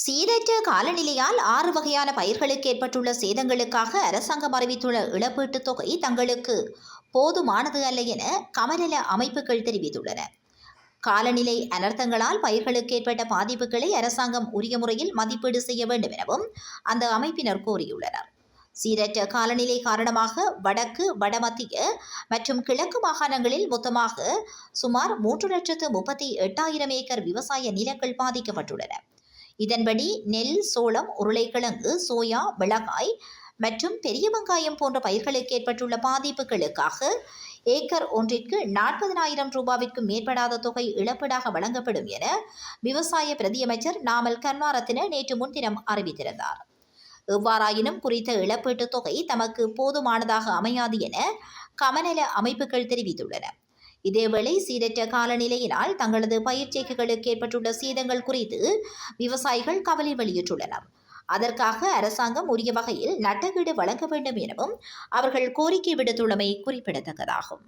சீரற்ற காலநிலையால் ஆறு வகையான பயிர்களுக்கு ஏற்பட்டுள்ள சேதங்களுக்காக அரசாங்கம் அறிவித்துள்ள இழப்பீட்டுத் தொகை தங்களுக்கு போதுமானது அல்ல என கமநல அமைப்புகள் தெரிவித்துள்ளன. காலநிலை அனர்த்தங்களால் பயிர்களுக்கு ஏற்பட்ட பாதிப்புகளை அரசாங்கம் உரிய முறையில் மதிப்பீடு செய்ய வேண்டும் எனவும் அந்த அமைப்பினர் கோரியுள்ளனர் சீரற்ற காலநிலை காரணமாக வடக்கு வடமத்திய மற்றும் கிழக்கு மாகாணங்களில் மொத்தமாக சுமார் மூன்று லட்சத்து முப்பத்தி எட்டாயிரம் ஏக்கர் விவசாய நிலங்கள் பாதிக்கப்பட்டுள்ளன. இதன்படி நெல் சோளம் உருளைக்கிழங்கு சோயா மிளகாய் மற்றும் பெரிய வெங்காயம் போன்ற பயிர்களுக்கு ஏற்பட்டுள்ள பாதிப்புகளுக்காக ஏக்கர் ஒன்றிற்கு நாற்பதனாயிரம் ரூபாவிற்கு மேற்படாத தொகை இழப்பீடாக வழங்கப்படும் என விவசாய பிரதியமைச்சர் நாமல் கர்மாரத்தின நேற்று முன்தினம் அறிவித்திருந்தார். எவ்வாறாயினும் குறித்த இழப்பீட்டுத் தொகை தமக்கு போதுமானதாக அமையாது என கமநல அமைப்புகள் தெரிவித்துள்ளன. இதேவேளை சீரற்ற காலநிலையினால் தங்களது பயிர்ச்சேக்குகளுக்கு ஏற்பட்டுள்ள சேதங்கள் குறித்து விவசாயிகள் கவலை வெளியிட்டுள்ளனர். அதற்காக அரசாங்கம் உரிய வகையில் நட்டகீடு வழங்க வேண்டும் எனவும் அவர்கள் கோரிக்கை விடுத்துள்ளமை குறிப்பிடத்தக்கதாகும்.